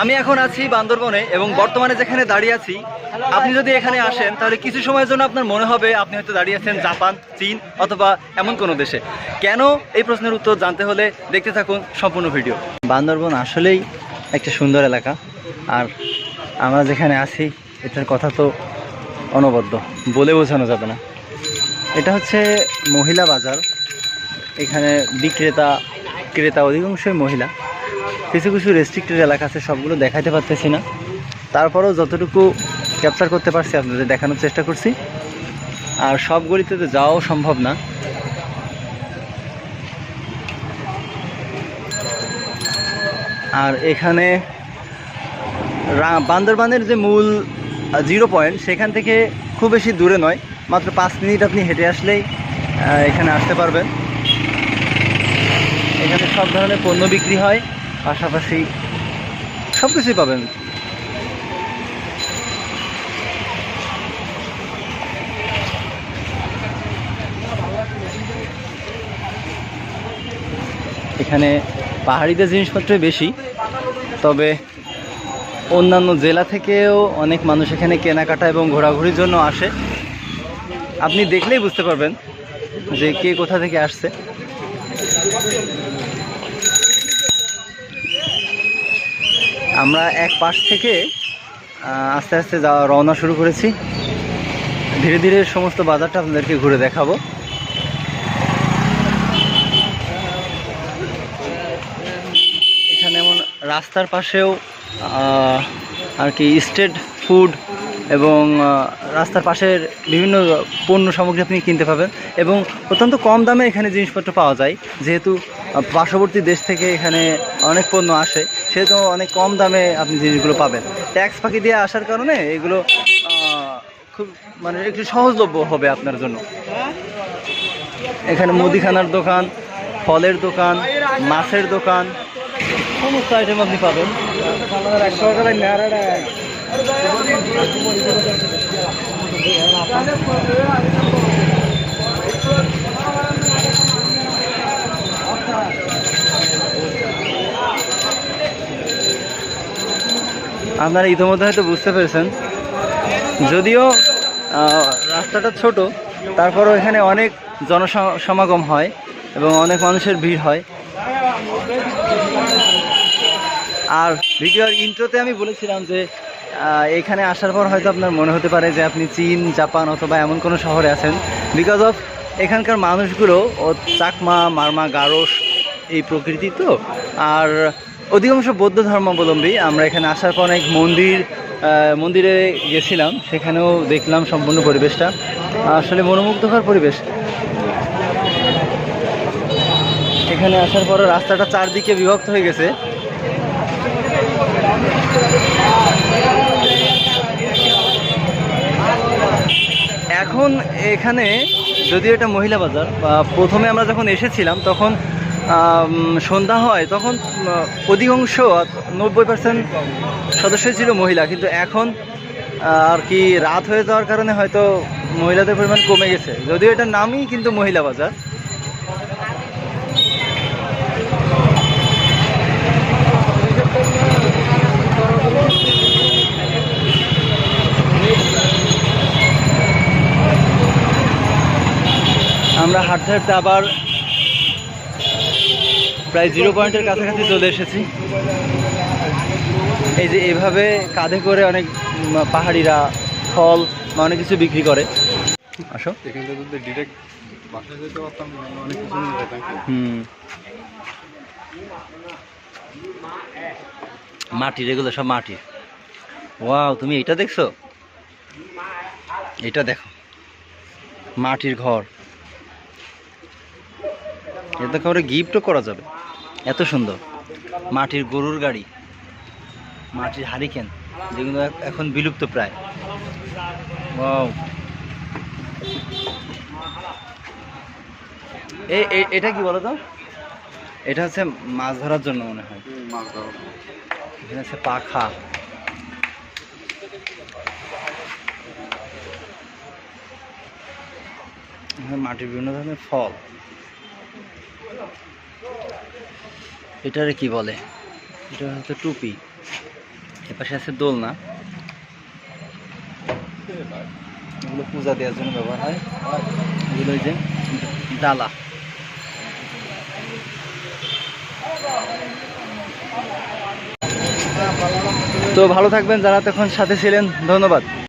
আমি এখন আছি বান্দরবনে এবং বর্তমানে যেখানে দাঁড়িয়ে আছি, আপনি যদি এখানে আসেন, তাহলে কিছু সময়ের জন্য আপনার মনে হবে আপনি হয়তো দাঁড়িয়ে আছেন জাপান, চীন অথবা এমন কোনো দেশে। কেন এই প্রশ্নের উত্তর জানতে হলে দেখতে থাকুন সম্পূর্ণ ভিডিও। বান্দরবন আসলেই একটা সুন্দর এলাকা, আর আমরা যেখানে আছি, এটার কথা তো অনবদ্য, বলে বোঝানো যাবে না। এটা হচ্ছে মহিলা বাজার, এখানে বিক্রেতা, ক্রেতা অধিকাংশই মহিলা। কিছু কিছু রেস্ট্রিক্টেড এলাকা আছে, সবগুলো দেখাতে পারতেছি না। তারপরেও যতটুকু ক্যাপচার করতে পারছি, আপনাদের দেখানোর চেষ্টা করছি। আর সব গলিতে তো যাওয়াও সম্ভব না। আর এখানে বান্দরবানের যে মূল জিরো পয়েন্ট সেখান থেকে খুব বেশি দূরে নয়। মাত্র পাঁচ মিনিট আপনি হেঁটে আসলেই এখানে আসতে পারবেন। এখানে সব ধরনের পণ্য বিক্রি হয়। পাশাপাশি সব কিছুই পাবেন। এখানে পাহাড়িদের জিনিসপত্রই বেশি, তবে অন্যান্য জেলা থেকেও অনেক মানুষ এখানে কেনাকাটা এবং ঘোরাঘুরির জন্য আসে। আপনি দেখলেই বুঝতে পারবেন যে কে কোথা থেকে আসছে। আমরা এক পাশ থেকে আস্তে আস্তে যাওয়া রওনা শুরু করেছি। ধীরে ধীরে সমস্ত বাজারটা আপনাদেরকে ঘুরে দেখাবো। এখানে এমন রাস্তার পাশেও আর কি স্ট্রিট ফুড এবং রাস্তার পাশের বিভিন্ন পণ্য সামগ্রী আপনি কিনতে পাবেন এবং অত্যন্ত কম দামে এখানে জিনিসপত্র পাওয়া যায়। যেহেতু পার্শ্ববর্তী দেশ থেকে এখানে অনেক পণ্য আসে সেহেতু অনেক কম দামে আপনি জিনিসগুলো পাবেন। ট্যাক্স ফাঁকি দিয়ে আসার কারণে এগুলো খুব মানে একটু সহজলভ্য হবে আপনার জন্য। এখানে মুদিখানার দোকান, ফলের দোকান, মাছের দোকান, সমস্ত আইটেম আপনি পাবেন। আপনারা ইতিমধ্যে হয়তো বুঝতে পেরেছেন। যদিও রাস্তাটা ছোট তারপরও এখানে অনেক জনসমাগম হয় এবং অনেক মানুষের ভিড় হয়। আর ভিডিওর ইন্ট্রোতে আমি বলেছিলাম যে এখানে আসার পর হয়তো আপনার মনে হতে পারে যে আপনি চীন, জাপান অথবা এমন কোনো শহরে আছেন। বিকজ অফ এখানকার মানুষগুলো চাকমা, মারমা গারস এই প্রকৃতি তো। আর অধিকাংশ বৌদ্ধ ধর্মাবলম্বী। আমরা এখানে আসার পর অনেক মন্দির মন্দিরে গেছিলাম। সেখানেও দেখলাম সম্পূর্ণ পরিবেশটা। আসলে মনোমুগ্ধকর পরিবেশ। এখানে আসার পর রাস্তাটা চারদিকে বিভক্ত হয়ে গেছে। এখন এখানে, যদিও এটা মহিলা বাজার প্রথমে আমরা যখন এসেছিলাম, তখন সন্ধ্যা হয়, তখন অধিকাংশ নব্বই পার্সেন্ট সদস্য ছিল মহিলা। কিন্তু এখন আর কি রাত হয়ে যাওয়ার কারণে হয়তো মহিলাদের পরিমাণ কমে গেছে। যদিও এটার নামই কিন্তু মহিলা বাজার। আমরা হাঁটতে হাঁটতে আবার প্রায় জিরো পয়েন্টের কাছাকাছি চলে এসেছি। এই যে এভাবে কাঁধে করে অনেক পাহাড়িরা ফল বা অনেক কিছু বিক্রি করে। আসো। হুম। মাটির এগুলো সব মাটির। ওয়াও তুমি এটা দেখছ? এটা দেখো। মাটির ঘর। এটা কাউরে গিফটও করা যাবে। এত সুন্দর। মাটির গরুর গাড়ি মাটির হারিকেন যেগুলো এখন বিলুপ্ত প্রায়। এটা কি বলো তো? এটা হচ্ছে মাছ ধরার জন্য মনে হয়। মাছ এখানে হচ্ছে পাখা। মাটির বিভিন্ন ধরনের ফল। এটারে কি বলে? এটা হচ্ছে টুপি। এপাশে আছে দোলনা। এগুলো পূজা দেওয়ার জন্য ব্যবহার হয়। এগুলো যে ডালা। তো ভালো থাকবেন, যারা তখন সাথে ছিলেন, ধন্যবাদ।